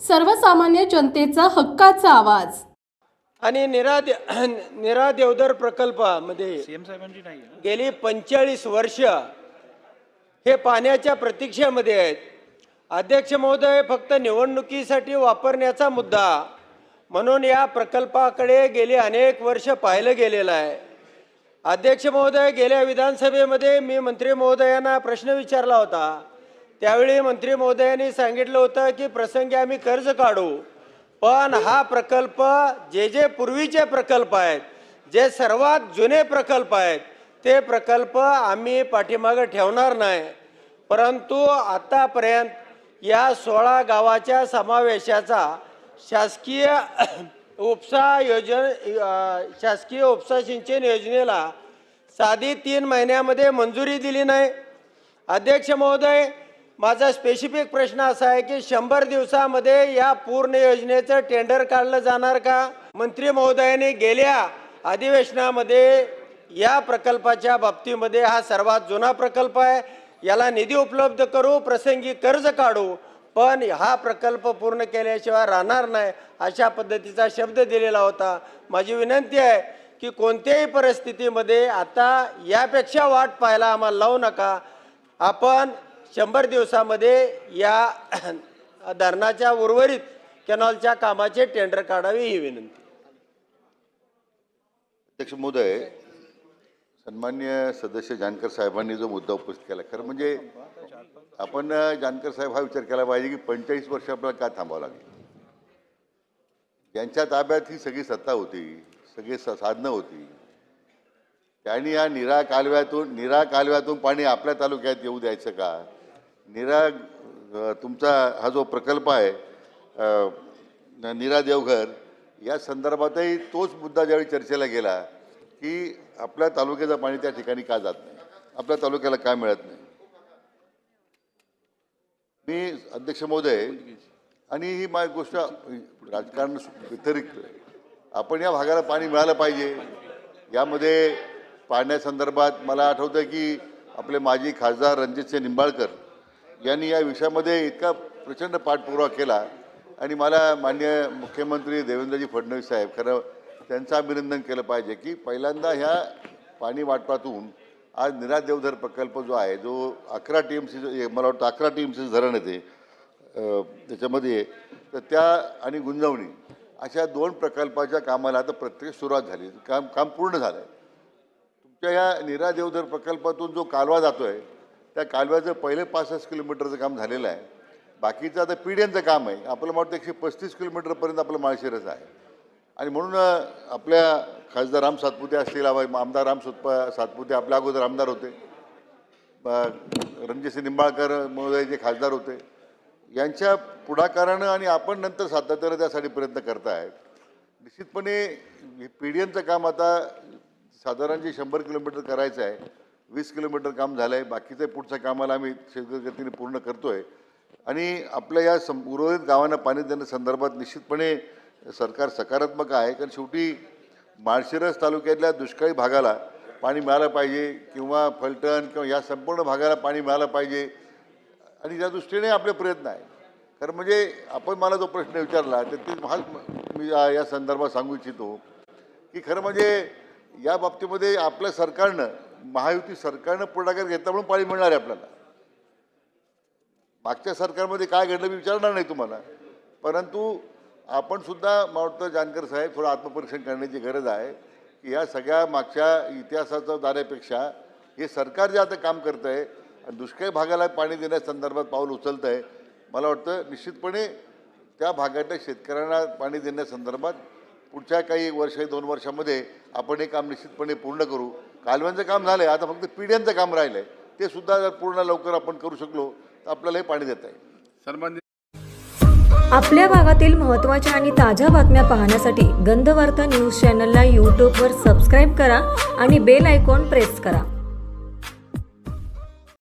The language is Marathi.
सर्वसामान्य जनतेचा हक्काचा आवाज. आणि निरा दे- निरा देवदर प्रकल्पामध्ये साहेबांची नाही. गेली पंचेचाळीस वर्ष हे पाण्याच्या प्रतीक्षेमध्ये आहेत. अध्यक्ष महोदय फक्त निवडणुकीसाठी वापरण्याचा मुद्दा म्हणून या प्रकल्पाकडे गेली अनेक वर्ष पाहिलं गेलेलं आहे. अध्यक्ष महोदय गेल्या विधानसभेमध्ये मी मंत्री महोदयांना प्रश्न विचारला होता. त्यावेळी मंत्री महोदयांनी सांगितलं होतं की प्रसंगी आम्ही कर्ज काढू. पण हा प्रकल्प जे जे पूर्वीचे प्रकल्प आहेत जे सर्वात जुने प्रकल्प आहेत ते प्रकल्प आम्ही पाठीमागं ठेवणार नाही. परंतु आतापर्यंत या सोळा गावाच्या समावेशाचा शासकीय उपसा योजन शासकीय उपसा सिंचन योजनेला साधी तीन महिन्यामध्ये मंजुरी दिली नाही. अध्यक्ष महोदय माझा स्पेसिफिक प्रश्न असा आहे की शंभर दिवसामध्ये या पूर्ण योजनेचं टेंडर काढलं जाणार का? मंत्री महोदयाने गेल्या अधिवेशनामध्ये या प्रकल्पाच्या बाबतीमध्ये हा सर्वात जुना प्रकल्प आहे. याला निधी उपलब्ध करू प्रसंगी कर्ज काढू पण हा प्रकल्प पूर्ण केल्याशिवाय राहणार नाही अशा पद्धतीचा शब्द दिलेला होता. माझी विनंती आहे की कोणत्याही परिस्थितीमध्ये आता यापेक्षा वाट पाहायला आम्हाला लावू नका. आपण शंभर दिवसामध्ये या धरणाच्या उर्वरित कॅनॉलच्या कामाचे टेंडर काढावे ही विनंती. अध्यक्ष महोदय सन्मान्य सदस्य जानकर साहेबांनी जो मुद्दा उपस्थित केला खरं म्हणजे आपण जानकर साहेब हा विचार केला पाहिजे की पंचेचाळीस वर्ष आपल्याला का थांबावं लागेल? ज्यांच्या ताब्यात ही सगळी सत्ता होती सगळी स साधनं होती त्यांनी या निरा कालव्यातून निरा कालव्यातून पाणी आपल्या तालुक्यात येऊ द्यायचं का? निरा तुमचा हा जो प्रकल्प आहे निरा देवघर या संदर्भातही तोच मुद्दा ज्यावेळी चर्चेला गेला की आपल्या तालुक्याचं पाणी त्या ठिकाणी का जात नाही? आपल्या तालुक्याला का मिळत नाही? मी अध्यक्ष महोदय आणि ही माझी गोष्ट राजकारण व्यतिरिक्त आपण या भागाला पाणी मिळालं पाहिजे. यामध्ये पाण्यासंदर्भात मला आठवतं की आपले माजी खासदार रणजितसिंह निंबाळकर यांनी या विषयामध्ये इतका प्रचंड पाठपुरावा केला. आणि मला मान्य मुख्यमंत्री देवेंद्रजी फडणवीस साहेब खरं त्यांचं अभिनंदन केलं पाहिजे की पहिल्यांदा ह्या पाणी वाटपातून आज निरा देवधर प्रकल्प जो आहे जो अकरा टी एम सी मला वाटतं अकरा टी एम सी धरण येते त्याच्यामध्ये तर त्या आणि गुंजवणी अशा दोन प्रकल्पाच्या कामाला आता प्रत्यक्ष सुरुवात झाली. काम काम पूर्ण झालं आहे तुमच्या या निरा देवधर प्रकल्पातून जो कालवा जातो आहे त्या कालव्याचं पहिले पासष्ट किलोमीटरचं काम झालेलं आहे. बाकीचं आता पिढ्यांचं काम आहे. आपलं वाटतं एकशे पस्तीस किलोमीटरपर्यंत आपलं माळशिरस आहे. आणि म्हणून आपल्या खासदार राम सातपुते असतील आमदार राम सुतपा सातपुते आपल्या अगोदर आमदार होते. रणजितसिंह निंबाळकर महोदय जे खासदार होते. यांच्या पुढाकारानं आणि आपण नंतर सातत्यानं त्यासाठी प्रयत्न करतायत. निश्चितपणे हे एमचं काम आता साधारण जे शंभर किलोमीटर करायचं आहे वीस किलोमीटर काम झालं आहे बाकीचं पुढच्या कामाला आम्ही शेतकरी पूर्ण करतो आहे आणि आपल्या या सं उर्वरित गावांना पाणी देण्यासंदर्भात निश्चितपणे सरकार सकारात्मक आहे. कारण शेवटी माळशिरस तालुक्यातल्या दुष्काळी भागाला पाणी मिळालं पाहिजे किंवा फलटण किंवा या संपूर्ण भागाला पाणी मिळालं पाहिजे. आणि त्या दृष्टीने आपले प्रयत्न आहे कारण म्हणजे आपण मला जो प्रश्न विचारला तर ते हाच मी या संदर्भात सांगू इच्छितो. की खरं म्हणजे या बाबतीमध्ये आपल्या सरकारनं महायुती सरकारनं पुढाकार घेतला म्हणून पाणी मिळणार आहे आपल्याला. मागच्या सरकारमध्ये काय घडलं मी विचारणार नाही तुम्हाला. परंतु आपण सुद्धा मला वाटतं जानकर साहेब थोडं आत्मपरीक्षण करण्याची गरज आहे की या सगळ्या मागच्या इतिहासाचा दाऱ्यापेक्षा हे सरकार जे आता काम करतं आहे आणि दुष्काळी भागाला पाणी देण्यासंदर्भात पाऊल उचलतं आहे मला वाटतं निश्चितपणे त्या भागातल्या शेतकऱ्यांना पाणी देण्यासंदर्भात पुढच्या काही वर्ष दोन वर्षामध्ये आपण हे काम निश्चितपणे पूर्ण करू. कालव्यांचं काम झालं आहे आता फक्त पिढ्यांचं काम राहिलं आहे ते सुद्धा जर पूर्ण लवकर आपण करू शकलो तर आपल्याला हे पाणी देता येईल सन्मान्य आपल्या भागातील महत्त्वाच्या आणि ताज्या बातम्या पाहण्यासाठी गंधवार्ता न्यूज चॅनलला यूट्यूबवर सबस्क्राईब करा आणि बेल आयकॉन प्रेस करा.